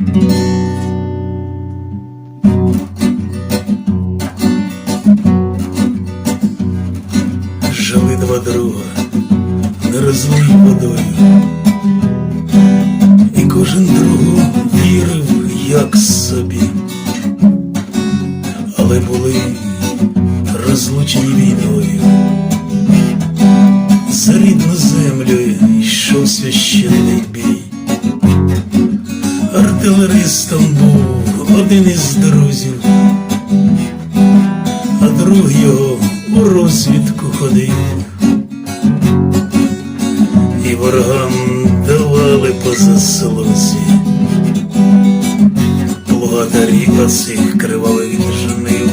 Жили два друга, не водою, і кожен другу вірив, як собі, але були розлучені війною. За рідну землю йшов священний бій. Артилеристом був один із друзів, а друг його у розвідку ходив. І ворогам давали по заслузі благодарі оцих кривавих жнив.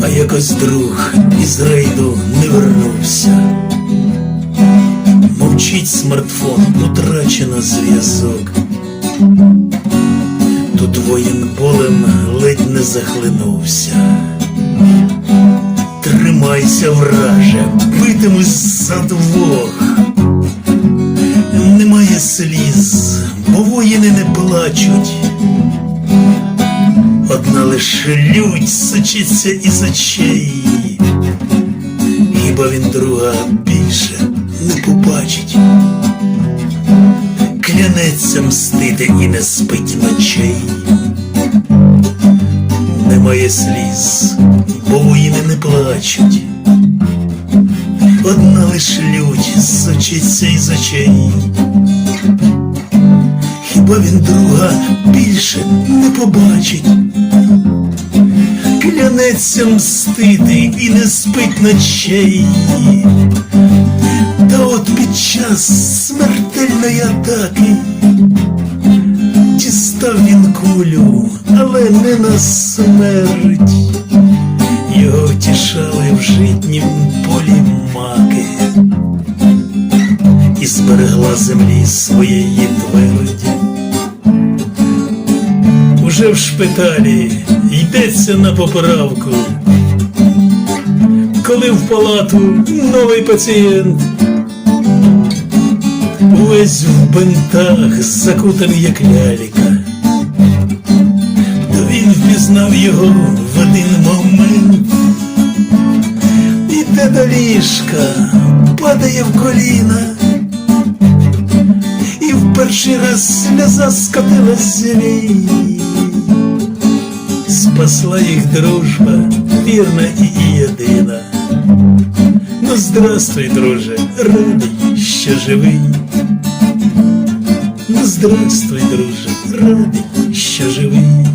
А якось друг із Мовчить смартфон, утрачено зв'язок. Тут воїн болем ледь не захлинувся. Тримайся, враже, битимусь за двох. Немає сліз, бо воїни не плачуть. Одна лише лють сочиться із очей. Хіба він друга більше не побачить? Клянеться мстити і не спить ночей. Немає сліз, бо воїни не плачуть. Одна лиш лють сочиться із очей. Хіба він друга більше не побачить? Клянеться мстити і не спить ночей. Та от під час смертельної атаки дістав він кулю, але не на смерть. Його втішали в житнім полі маки і зберегла землі своєї тверді. Уже в шпиталі йдеться на поправку. Коли в палату новий пацієнт, увесь в бинтах, закутаний як ляліка, то він впізнав його в один момент. Іде до ліжка, падає в коліна, і в перший раз сльоза скотилась з вій. Спасла їх дружба, вірна і єдина. Ну, здравствуй, друже, радий, що живий. Ну, здравствуй, друже, радий, що живий.